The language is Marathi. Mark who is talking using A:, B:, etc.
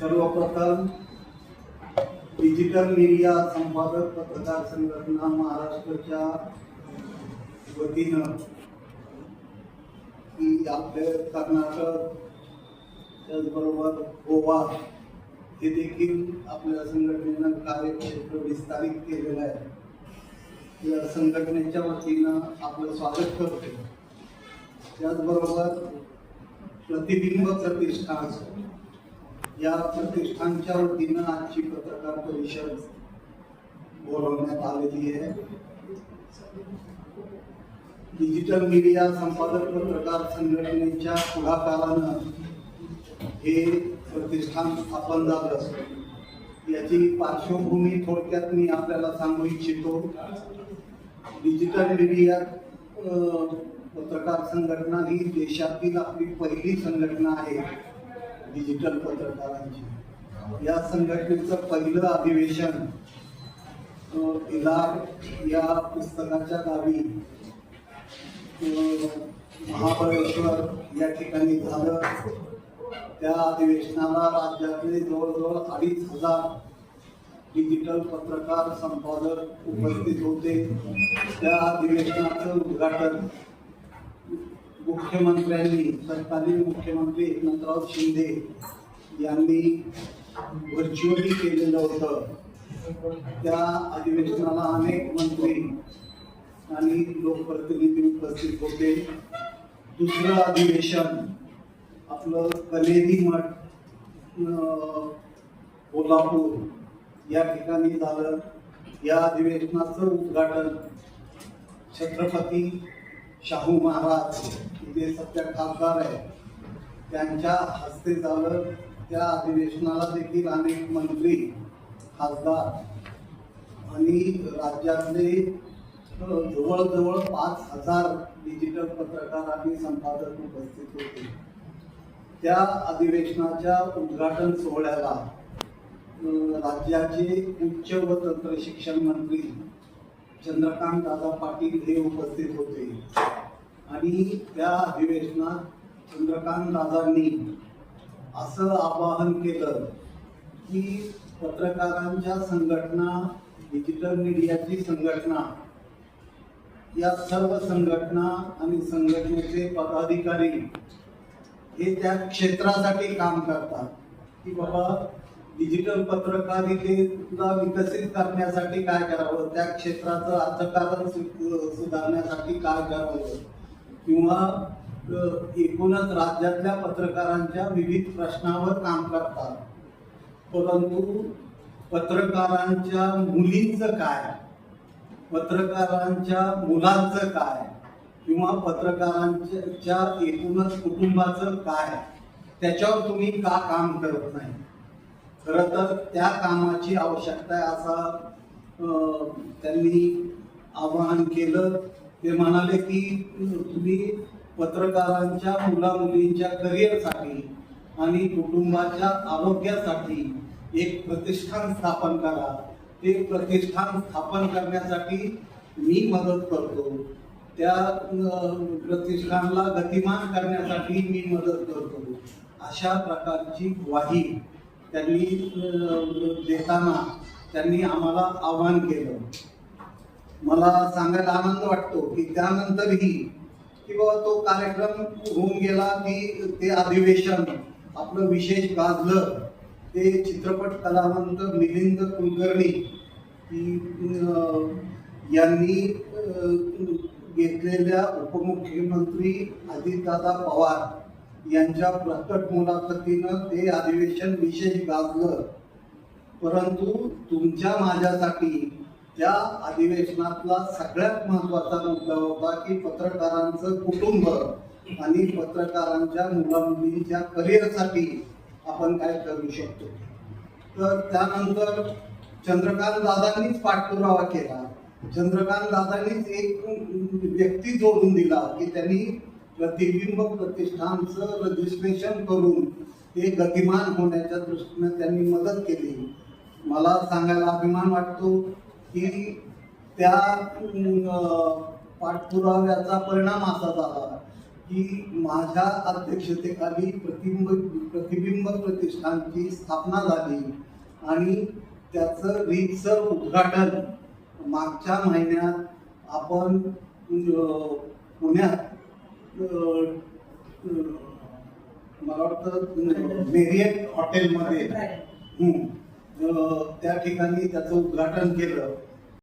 A: सर्वप्रथम डिजिटल मीडिया संपादक पत्रकार संघटना महाराष्ट्राच्या वतीनं की आपले कर्नाटक त्याचबरोबर गोवा हे देखील आपल्या संघटनेनं कार्यक्षेत्र विस्तारित केलेलं आहे. या संघटनेच्या वतीनं आपलं स्वागत करतो त्याचबरोबर प्रतिबिंब प्रतिष्ठान या प्रतिष्ठानच्या वतीनं आजची पत्रकार परिषद बोलवण्यात आलेली आहे. डिजिटल मीडिया संपादक पत्रकार संघटनेच्या पुढाकारानं हे प्रतिष्ठान स्थापन झालं याची पार्श्वभूमी थोडक्यात मी आपल्याला सांगू इच्छितो. डिजिटल मीडिया पत्रकार संघटना ही देशातील आपली पहिली संघटना आहे. डिजिटल पत्रकारांची. या संघटनेचं पहिलं अधिवेशन अ, इलार या पुस्तकाच्या गावी महाबळेश्वर या ठिकाणी झालं. त्या अधिवेशनाला राज्यातले जवळजवळ अडीच हजार डिजिटल पत्रकार संपादक उपस्थित होते. त्या अधिवेशनाचं उद्घाटन मुख्यमंत्र्यांनी तत्कालीन मुख्यमंत्री एकनाथराव शिंदे यांनी व्हर्च्युअली केलेलं होतं. त्या अधिवेशनाला अनेक मंत्री आणि लोकप्रतिनिधी उपस्थित होते. दुसरं अधिवेशन आपलं कलेरी मठ कोल्हापूर या ठिकाणी झालं. या अधिवेशनाचं उद्घाटन छत्रपती शाहू महाराज जे सध्या खासदार आहे त्यांच्या हस्ते झालं त्या अधिवेशनाला देखील अनेक मंत्री खासदार आणि राज्यातले जवळजवळ पाच हजार डिजिटल पत्रकार आणि संपादक उपस्थित होते. त्या अधिवेशनाच्या उद्घाटन सोहळ्याला राज्याचे उच्च व तंत्र शिक्षण मंत्री चंद्रकांत दादा पाटील हे उपस्थित होते. आणि त्या अधिवेशनात चंद्रकांत दादांनी असं आवाहन केलं की पत्रकारांच्या संघटना डिजिटल मीडियाची संघटना या सर्व संघटना आणि संघटनेचे पदाधिकारी हे त्या क्षेत्रासाठी काम करतात. की बाबा डिजिटल पत्रकारितेला विकसित करण्यासाठी काय करावं? त्या क्षेत्राचं अर्थकारण सु- सुधारण्यासाठी काय करावं? किंवा एकूणच राज्यातल्या पत्रकारांच्या विविध प्रश्नावर काम करतात. परंतु पत्रकारांच्या मुलींचं काय? पत्रकारांच्या मुलांचं काय? किंवा पत्रकारांच्या एकूणच कुटुंबाचं काय? त्याच्यावर तुम्ही का काम करत नाही? खरं तर त्या कामाची आवश्यकता आहे असा त्यांनी आवाहन केलं. ते म्हणाले की तुम्ही पत्रकारांच्या मुला मुलींच्या करिअरसाठी आणि कुटुंबाच्या आरोग्यासाठी एक प्रतिष्ठान स्थापन करा. ते प्रतिष्ठान स्थापन करण्यासाठी मी मदत करतो. त्या प्रतिष्ठानला गतिमान करण्यासाठी मी मदत करतो. अशा प्रकारची ग्वाही त्यांनी देताना त्यांनी आम्हाला आवाहन केलं. मला सांगायला आनंद वाटतो की त्यानंतरही की बाबा तो कार्यक्रम होऊन गेला की ते अधिवेशन आपलं विशेष गाजलं ते चित्रपट कलावंत मिलिंद कुलकर्णी यांनी घेतलेल्या उपमुख्यमंत्री अजितदादा पवार यांच्या प्रकट मुलाखतीनं ते अधिवेशन विशेष गाजलं. परंतु तुमच्या माझ्यासाठी त्या अधिवेशनातला सगळ्यात महत्त्वाचा मुद्दा होता की पत्रकारांचं कुटुंब आणि पत्रकारांच्या मुला मुलींच्या करिअरसाठी आपण काय करू शकतो. तर त्यानंतर चंद्रकांत दादांनीच पाठपुरावा केला. चंद्रकांत दादांनीच एक व्यक्ती जोडून दिला की त्यांनी प्रतिबिंब प्रतिष्ठानचं रजिस्ट्रेशन करून ते गतिमान होण्याच्या दृष्टीने त्यांनी मदत केली. मला सांगायला अभिमान वाटतो की त्या पाठपुराव्याचा परिणाम असा झाला की माझ्या अध्यक्षतेखाली प्रतिबिंब प्रतिबिंब प्रतिष्ठानची स्थापना झाली आणि त्याचं रीतसर उद्घाटन मागच्या महिन्यात आपण पुण्यात मला वाटतं मेरियट हॉटेलमध्ये. त्या ठिकाणी त्याचं उद्घाटन केलं.